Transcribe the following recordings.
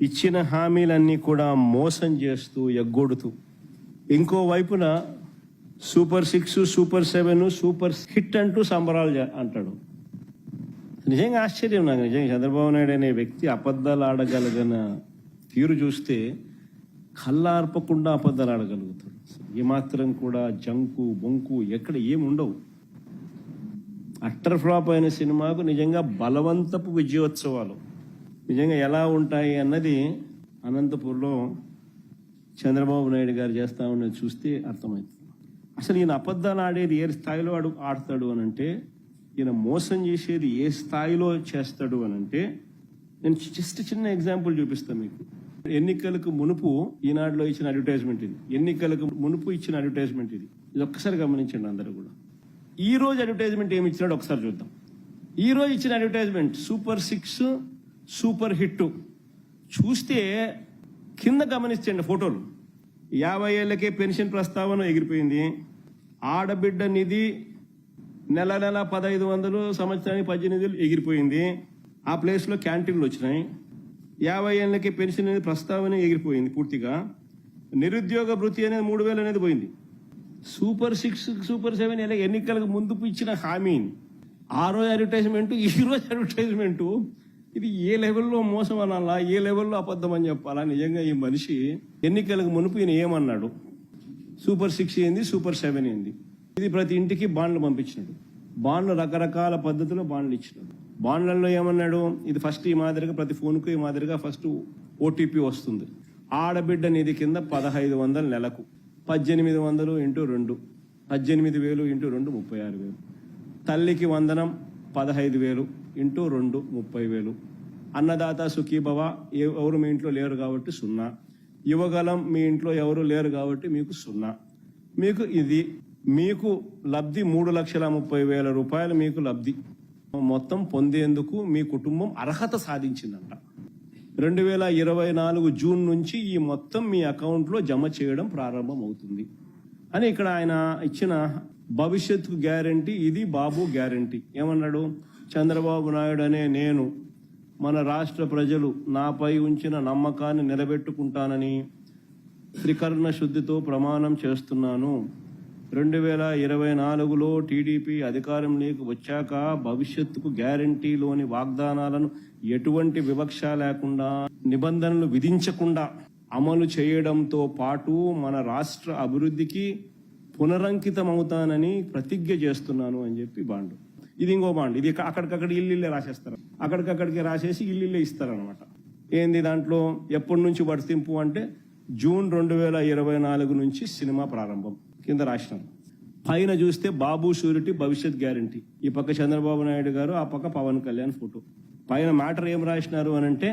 ఇచ్చిన హామీలన్నీ కూడా మోసం చేస్తూ ఎగ్గొడుతూ. ఇంకోవైపున super six super seven super hit అంటూ సంబరాలు అంటాడు. నిజంగా ఆశ్చర్యం నాకు. నిజంగా చంద్రబాబు నాయుడు అనే వ్యక్తి అబద్ధాలు ఆడగలిగిన తీరు చూస్తే కళ్ళార్పకుండా అబద్ధాలు ఆడగలుగుతాడు. ఏమాత్రం కూడా జంకు బొంకు ఎక్కడ ఏముండవు అట్టర్ ఫ్లాప్ అయిన సినిమాకు నిజంగా బలవంతపు విజయోత్సవాలు. నిజంగా ఎలా ఉంటాయి అన్నది అనంతపూర్లో చంద్రబాబు నాయుడు గారు చేస్తా ఉన్నది చూస్తే అర్థమవుతుంది. అసలు ఈయన అబద్ధాలు ఆడేది ఏ స్థాయిలో అడు ఆడతాడు అని అంటే ఈయన మోసం చేసేది ఏ స్థాయిలో చేస్తాడు అని అంటే నేను జస్ట్ చిన్న ఎగ్జాంపుల్ చూపిస్తాను మీకు. ఎన్నికలకు మునుపు ఈనాడులో ఇచ్చిన అడ్వర్టైజ్మెంట్ ఇది. ఎన్నికలకు మునుపు ఇచ్చిన అడ్వర్టైజ్మెంట్ ఇది. ఇది ఒక్కసారి గమనించండి అందరూ కూడా. ఈ రోజు అడ్వర్టైజ్మెంట్ ఏమి ఇచ్చినాడు ఒకసారి చూద్దాం. ఈ రోజు ఇచ్చిన advertisement super six super hit చూస్తే కింద గమనించండి ఫోటోలు. యాభై ఏళ్ళకే పెన్షన్ ప్రస్తావన ఎగిరిపోయింది. ఆడబిడ్డ నిధి నెల నెల పదహైదు వందలు సంవత్సరానికి పద్దెనిమిది ఎగిరిపోయింది. ఆ ప్లేస్లో క్యాంటీన్లు వచ్చినాయి. యాభై ఏళ్ళకి పెన్షన్ అనేది ప్రస్తావన ఎగిరిపోయింది పూర్తిగా. నిరుద్యోగ వృత్తి అనేది మూడు వేలు అనేది పోయింది. సూపర్ సిక్స్ సూపర్ సెవెన్ ఇలా ఎన్నికలకు ముందు ఇచ్చిన హామీని. ఆ రోజు అడ్వర్టైజ్మెంట్ ఈ రోజు అడ్వర్టైజ్మెంట్ ఇది ఏ లెవెల్లో మోసం అనాలా ఏ లెవెల్లో అబద్ధం అని చెప్పాలా? నిజంగా ఈ మనిషి ఎన్నికలకు మునుపు ఈయన ఏమన్నాడు? సూపర్ సిక్స్ ఏంది సూపర్ సెవెన్ ఏంది ఇది ప్రతి ఇంటికి బాండ్లు పంపించినాడు. బాండ్లు రకరకాల పద్ధతిలో బాండ్లు ఇచ్చినాడు. బాండ్లలో ఏమన్నాడు? ఇది ఫస్ట్ ఈ మాదిరిగా ప్రతి ఫోన్కు ఈ మాదిరిగా ఫస్ట్ ఓటీపీ వస్తుంది. ఆడబిడ్డ నిధి కింద పదహైదు వందల నెలకు. పద్దెనిమిది వందలు ఇంటూ రెండు. పద్దెనిమిది వేలు ఇంటూ రెండు ముప్పై ఆరు వేలు. తల్లికి వందనం పదహైదు వేలు ఇంటూ రెండు ముప్పై వేలు. అన్నదాత సుఖీభవ ఎవరు మీ ఇంట్లో లేరు కాబట్టి సున్నా. యువగలం మీ ఇంట్లో ఎవరు లేరు కాబట్టి మీకు సున్నా. మీకు ఇది మీకు లబ్ధి మూడు లక్షల ముప్పై వేల రూపాయలు మీకు లబ్ధి. మొత్తం పొందేందుకు మీ కుటుంబం అర్హత సాధించిందంట. రెండు వేల ఇరవై నాలుగు జూన్ నుంచి ఈ మొత్తం మీ అకౌంట్లో జమ చేయడం ప్రారంభం అవుతుంది అని ఇక్కడ ఆయన ఇచ్చిన భవిష్యత్తుకు గ్యారంటీ ఇది బాబు గ్యారంటీ. ఏమన్నాడు? చంద్రబాబు నాయుడు అనే నేను మన రాష్ట్ర ప్రజలు నాపై ఉంచిన నమ్మకాన్ని నిలబెట్టుకుంటానని త్రికరణ శుద్ధితో ప్రమాణం చేస్తున్నాను. రెండు వేల ఇరవై నాలుగులో టీడీపీ అధికారంలోకి వచ్చాక భవిష్యత్తుకు గ్యారంటీలోని వాగ్దానాలను ఎటువంటి వివక్ష లేకుండా నిబంధనలు విధించకుండా అమలు చేయడంతో పాటు మన రాష్ట్ర అభివృద్ధికి పునరంకితం అవుతానని ప్రతిజ్ఞ చేస్తున్నాను అని చెప్పి బాండు. ఇది ఇంకో బాండ్. ఇది అక్కడికక్కడ ఇల్లు రాసేస్తారు. అక్కడికక్కడికి రాసేసి ఇల్లు ఇస్తారనమాట ఏంది దాంట్లో? ఎప్పటి నుంచి వర్తింపు అంటే జూన్ రెండు వేల ఇరవై నాలుగు నుంచి సినిమా ప్రారంభం కింద రాసినాం. పైన చూస్తే బాబు షూరిటీ భవిష్యత్ గ్యారంటీ. ఈ పక్క చంద్రబాబు నాయుడు గారు ఆ పక్క పవన్ కళ్యాణ్ ఫోటో. పైన మ్యాటర్ ఏం రాసినారు అని అంటే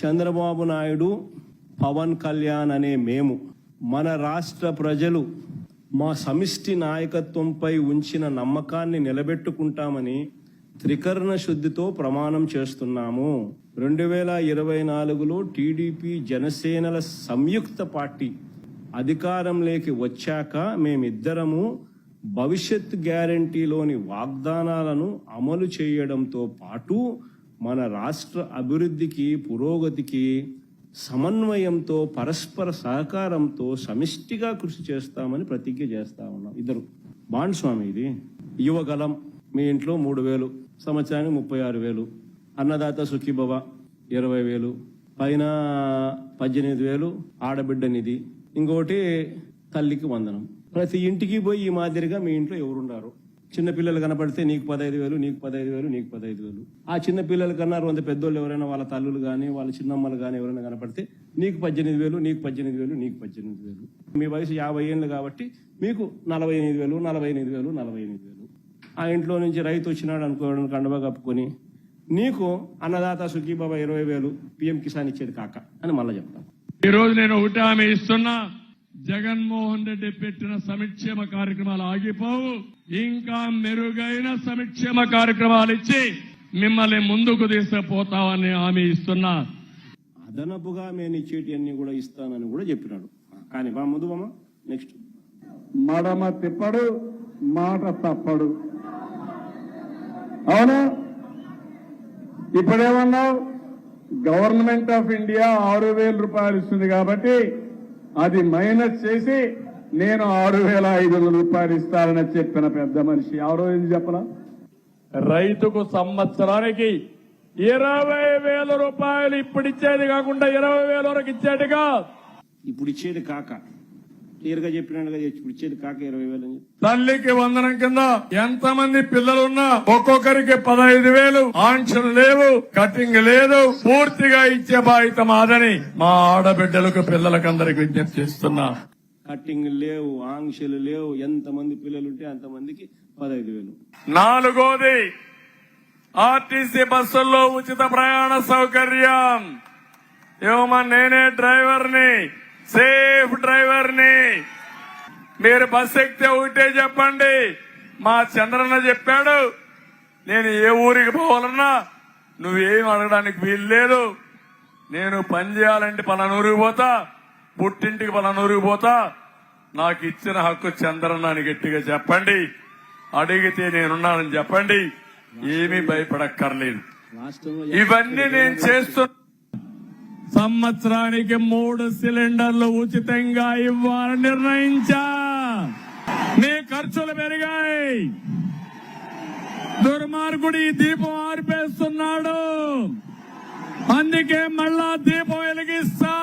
చంద్రబాబు నాయుడు పవన్ కళ్యాణ్ అనే మేము మన రాష్ట్ర ప్రజలు మా సమిష్టి నాయకత్వంపై ఉంచిన నమ్మకాన్ని నిలబెట్టుకుంటామని త్రికరణ శుద్ధితో ప్రమాణం చేస్తున్నాము. రెండు వేల ఇరవై నాలుగులో టీడీపీ జనసేనల సంయుక్త పార్టీ అధికారంలోకి వచ్చాక మేమిద్దరము భవిష్యత్ గ్యారంటీలోని వాగ్దానాలను అమలు చేయడంతో పాటు మన రాష్ట్ర అభివృద్ధికి పురోగతికి సమన్వయంతో పరస్పర సహకారంతో సమిష్టిగా కృషి చేస్తామని ప్రతిజ్ఞ చేస్తా ఉన్నాం. ఇద్దరు. బాండ్ స్వామి ఇది. యువగలం మీ ఇంట్లో మూడు వేలు. సంవత్సరానికి ముప్పై ఆరు వేలు. అన్నదాత సుఖీభవ ఇరవై వేలు. పైన పద్దెనిమిది వేలు. ఆడబిడ్డ నిధి. ఇంకోటి తల్లికి వందనం. ప్రతి ఇంటికి పోయి ఈ మాదిరిగా మీ ఇంట్లో ఎవరున్నారు చిన్న పిల్లలు కనపడితే నీకు పదహైదు వేలు నీకు పదహైదు వేలు నీకు పదహైదు వేలు. ఆ చిన్న పిల్లల కన్నా వంద పెద్దోళ్ళు ఎవరైనా వాళ్ళ తల్లులు కానీ వాళ్ళ చిన్నమ్మలు కానీ ఎవరైనా కనపడితే నీకు పద్దెనిమిది వేలు నీకు పద్దెనిమిది వేలు నీకు పద్దెనిమిది వేలు. మీ వయసు యాభై ఏళ్ళు కాబట్టి మీకు నలభై ఎనిమిది వేలు నలభై ఎనిమిది వేలు నలభై ఎనిమిది వేలు. ఆ ఇంట్లో నుంచి రైతు వచ్చినాడు అనుకోవడం కండవ కప్పుకొని నీకు అన్నదాత సుఖీబాబా ఇరవై వేలు పిఎం కిసాన్ ఇచ్చేది కాక అని మళ్ళీ చెప్తాను ఈ రోజు నేను ఒకటి ఆమె ఇస్తున్నా. జగన్మోహన్ రెడ్డి పెట్టిన సంక్షేమ కార్యక్రమాలు ఆగిపోవు. ఇంకా మెరుగైన సంక్షేమ కార్యక్రమాలు ఇచ్చి మిమ్మల్ని ముందుకు తీసుకుపోతామని హామీ ఇస్తున్నా. అదనపుగా నేను ఇచ్చేటి అన్ని కూడా ఇస్తానని కూడా చెప్పినాడు. కానీ బా ముందు బామ్మ నెక్స్ట్ మడమ తిప్పడు మాట తప్పడు. అవునా? ఇప్పుడేమన్నావు? గవర్నమెంట్ ఆఫ్ ఇండియా ఆరు వేల రూపాయలు ఇస్తుంది కాబట్టి అది మైనస్ చేసి నేను ఆరు వేల ఐదు వందల రూపాయలు ఇస్తానని చెప్పిన పెద్ద మనిషి. ఎవరో ఇది చెప్పనా? రైతుకు సంవత్సరానికి ఇరవై వేల రూపాయలు ఇప్పుడు ఇచ్చేది కాకుండా ఇరవై వేల వరకు ఇచ్చేట్టుగా ఇప్పుడు ఇచ్చేది కాక. క్లియర్గా చెప్పినట్టుగా ఇచ్చేది కాక ఇరవై వేలు. తల్లికి వందనం కింద ఎంత మంది పిల్లలున్నా ఒక్కొక్కరికి పదహైదు వేలు. ఆంక్షలు లేవు కటింగ్ లేదు పూర్తిగా ఇచ్చే బాధ్యత మాదని మా ఆడబిడ్డలకు పిల్లలకందరికి విజ్ఞప్తి చేస్తున్నా. కట్టింగ్ లేవు ఆంక్షలు లేవు ఎంతమంది పిల్లలు ఉంటే అంతమందికి పదహైదు వేలు. నాలుగోది ఆర్టీసీ బస్సుల్లో ఉచిత ప్రయాణ సౌకర్యం. ఏమో నేనే డ్రైవర్ని. సేఫ్ డ్రైవర్ని. మీరు బస్ ఎక్కితే ఒకటే చెప్పండి. మా చంద్రన్న చెప్పాడు నేను ఏ ఊరికి పోవాలన్నా నువ్వేం అడగడానికి వీలు లేదు. నేను పని చేయాలంటే పలానూరికి పోతా పుట్టింటికి పలానూరికి పోతా. నాకు ఇచ్చిన హక్కు చంద్రన్న అని గట్టిగా చెప్పండి. అడిగితే నేనున్నానని చెప్పండి. ఏమీ భయపడక్కర్లేదు. ఇవన్నీ నేను చేస్తున్నా సంవత్సరానికి మూడు సిలిండర్లు ఉచితంగా ఇవ్వాలని నిర్ణయించా. మీ ఖర్చులు పెరిగాయి. దుర్మార్గుడు ఈ దీపం ఆర్పేస్తున్నాడు. అందుకే మళ్ళా దీపం వెలిగిస్తా.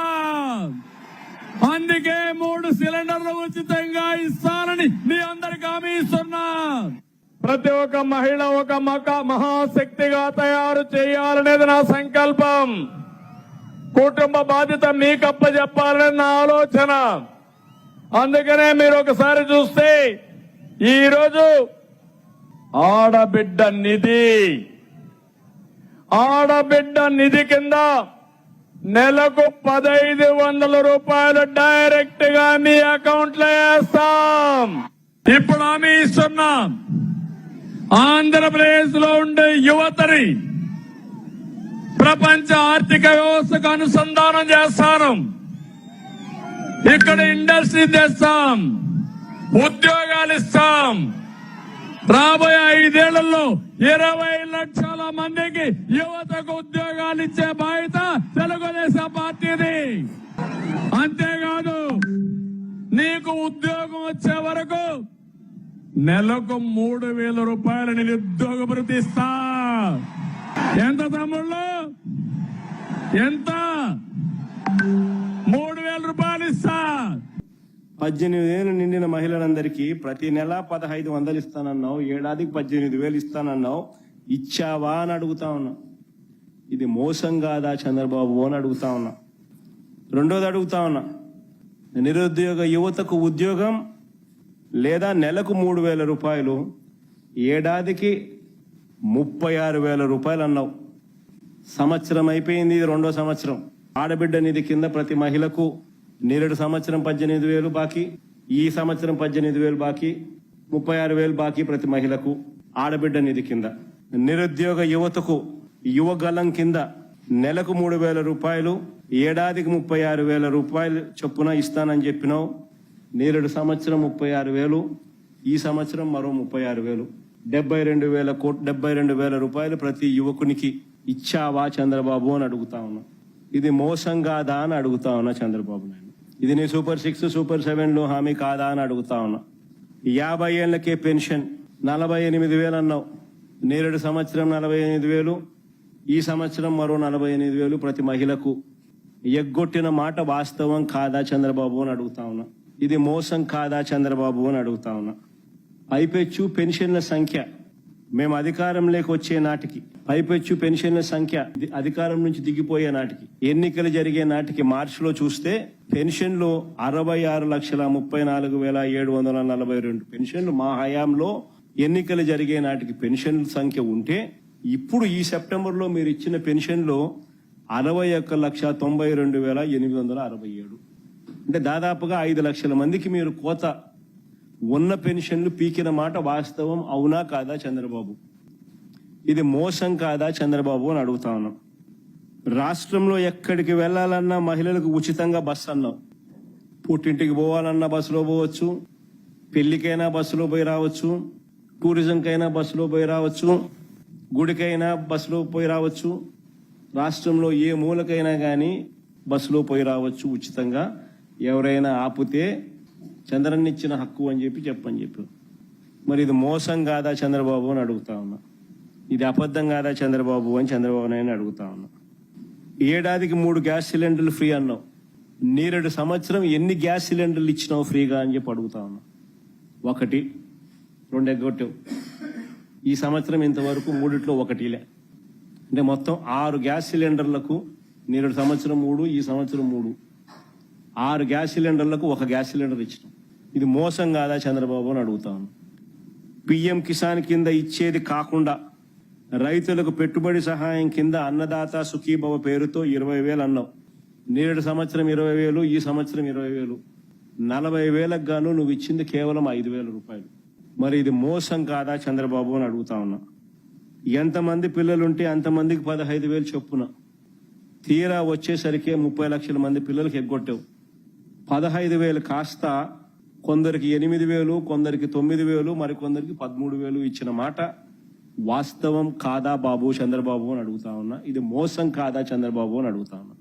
అందుకే మూడు సిలిండర్లు ఉచితంగా ఇస్తానని మీ అందరికి హామీ ఇస్తున్నా. ప్రతి ఒక్క మహిళ ఒక మక మహాశక్తిగా తయారు చేయాలనేది నా సంకల్పం. కుటుంబ బాధ్యత మీకు అప్పచెప్పాలని నా ఆలోచన. అందుకనే మీరు ఒకసారి చూస్తే ఈరోజు ఆడబిడ్డ నిధి. ఆడబిడ్డ నిధి కింద నెలకు పదైదు వందల రూపాయలు డైరెక్ట్గా మీ అకౌంట్లో వేస్తాం. ఇప్పుడు హామీ ఇస్తున్నాం. ఆంధ్రప్రదేశ్లో ఉండే యువతని ప్రపంచ ఆర్థిక వ్యవస్థకు అనుసంధానం చేస్తాను. ఇక్కడ ఇండస్ట్రీ తెస్తాం. ఉద్యోగాలు ఇస్తాం. రాబోయే ఐదేళ్ళలో ఇరవై లక్షల మందికి యువతకు ఉద్యోగాలు ఇచ్చే బాధ్యత తెలుగుదేశం పార్టీది. అంతేకాదు నీకు ఉద్యోగం వచ్చే వరకు నెలకు మూడు వేల రూపాయల నిరుద్యోగ భృతి ఎంత తమ్ముళ్ళు? ఎంత? మూడు వేల రూపాయలు ఇస్తా. పద్దెనిమిది వేలు నిండిన మహిళలందరికీ ప్రతి నెల పదహైదు వందలు ఇస్తానన్నావు. ఏడాదికి పద్దెనిమిది వేలు ఇస్తానన్నావు. ఇచ్చావా అని అడుగుతా ఉన్నా. ఇది మోసం కాదా చంద్రబాబు అని అడుగుతా ఉన్నా. రెండోది అడుగుతా ఉన్నా. నిరుద్యోగ యువతకు ఉద్యోగం లేదా నెలకు మూడు వేల రూపాయలు. ఏడాదికి ముప్పై ఆరు వేల రూపాయలు అన్నావు సంవత్సరం అయిపోయింది ఇది రెండో సంవత్సరం. ఆడబిడ్డ నిధి కింద ప్రతి మహిళకు నేరేడు సంవత్సరం పద్దెనిమిది వేలు బాకీ ఈ సంవత్సరం పద్దెనిమిది వేలు బాకీ ముప్పై ఆరు వేలు బాకీ ప్రతి మహిళకు ఆడబిడ్డ నిధి కింద. నిరుద్యోగ యువతకు యువగలం కింద నెలకు మూడు వేల రూపాయలు ఏడాదికి ముప్పై ఆరు వేల రూపాయలు చొప్పున ఇస్తానని చెప్పినావు. నేరేడు సంవత్సరం ముప్పై ఆరు వేలు ఈ సంవత్సరం మరో ముప్పై ఆరు వేలు. డెబ్బై రెండు వేల కోట్ డెబ్బై రెండు వేల రూపాయలు ప్రతి యువకునికి ఇచ్చావా చంద్రబాబు అని అడుగుతా ఉన్నా. ఇది మోసం కాదా అని అడుగుతా ఉన్నా చంద్రబాబు నాయుడు. ఇది నీ సూపర్ సిక్స్ సూపర్ సెవెన్లో హామీ కాదా అని అడుగుతా ఉన్నా. యాభై ఏళ్ళకే పెన్షన్ నలభై ఎనిమిది వేలు అన్నావు. నేరేడు సంవత్సరం నలభై ఎనిమిది వేలు ఈ సంవత్సరం మరో నలభై ఎనిమిది వేలు ప్రతి మహిళకు. ఎగ్గొట్టిన మాట వాస్తవం కాదా చంద్రబాబు అని అడుగుతా ఉన్నా. ఇది మోసం కాదా చంద్రబాబు అని అడుగుతా ఉన్నా. పైపెచ్చు పెన్షన్ల సంఖ్య. మేము అధికారంలోకి వచ్చే నాటికి పైపెచ్చు పెన్షన్ల సంఖ్య అధికారం నుంచి దిగిపోయే నాటికి ఎన్నికలు జరిగే నాటికి మార్చిలో చూస్తే పెన్షన్లు అరవై ఆరు లక్షల ముప్పై నాలుగు వేల ఏడు వందల నలభై రెండు పెన్షన్లు మా హయాంలో ఎన్నికలు జరిగే నాటికి పెన్షన్ల సంఖ్య ఉంటే ఇప్పుడు ఈ సెప్టెంబర్లో మీరు ఇచ్చిన పెన్షన్లు అరవై ఒక్క లక్ష తొంభై రెండు వేల ఎనిమిది వందల అరవై ఏడు. అంటే దాదాపుగా ఐదు లక్షల మందికి మీరు కోత ఉన్న పెన్షన్లు పీకిన మాట వాస్తవం అవునా కాదా చంద్రబాబు? ఇది మోసం కాదా చంద్రబాబు అని అడుగుతా ఉన్నాం. రాష్ట్రంలో ఎక్కడికి వెళ్ళాలన్నా మహిళలకు ఉచితంగా బస్సు అన్నాం. పుట్టింటికి పోవాలన్నా బస్సులో పోవచ్చు పెళ్ళికైనా బస్సులో పోయి రావచ్చు టూరిజంకైనా బస్సులో పోయి రావచ్చు గుడికైనా బస్సులో పోయి రావచ్చు రాష్ట్రంలో ఏ మూలకైనా కానీ బస్సులో పోయి రావచ్చు ఉచితంగా. ఎవరైనా ఆపితే చంద్రన్ ఇచ్చిన హక్కు అని చెప్పి చెప్పని చెప్పి. మరి ఇది మోసం కాదా చంద్రబాబు అని అడుగుతా ఉన్నా. ఇది అబద్ధం కాదా చంద్రబాబు అని చంద్రబాబు నాయుడు అడుగుతా ఉన్నా. ఏడాదికి మూడు గ్యాస్ సిలిండర్లు ఫ్రీ అన్నావు. నేరేడు సంవత్సరం ఎన్ని గ్యాస్ సిలిండర్లు ఇచ్చినావు ఫ్రీగా అని చెప్పి అడుగుతా ఉన్నా. ఒకటి రెండు ఎగ్గొట్టావు. ఈ సంవత్సరం ఇంతవరకు మూడిట్లో ఒకటిలే. అంటే మొత్తం ఆరు గ్యాస్ సిలిండర్లకు నేరేడు సంవత్సరం మూడు ఈ సంవత్సరం మూడు. ఆరు గ్యాస్ సిలిండర్లకు ఒక గ్యాస్ సిలిండర్ ఇచ్చినాం. ఇది మోసం కాదా చంద్రబాబు అని అడుగుతాను పిఎం కిసాన్ కింద ఇచ్చేది కాకుండా రైతులకు పెట్టుబడి సహాయం కింద అన్నదాత సుఖీభవ పేరుతో ఇరవై వేలు అన్నావు. నేడు సంవత్సరం ఇరవై వేలు ఈ సంవత్సరం ఇరవై వేలు. నలభై వేలకు గాను నువ్వు ఇచ్చింది కేవలం ఐదు వేల రూపాయలు. మరి ఇది మోసం కాదా చంద్రబాబు అని అడుగుతా ఉన్నా. ఎంతమంది పిల్లలుంటే అంతమందికి పదహైదు వేలు చొప్పున. తీరా వచ్చేసరికి ముప్పై లక్షల మంది పిల్లలకి ఎగ్గొట్టావు. పదహైదు వేలు కాస్త కొందరికి ఎనిమిది వేలు కొందరికి తొమ్మిది వేలు మరి కొందరికి పదమూడు వేలు ఇచ్చిన మాట వాస్తవం కాదా బాబు చంద్రబాబు అని అడుగుతా ఉన్నా. ఇది మోసం కాదా చంద్రబాబు అని అడుగుతా ఉన్నా.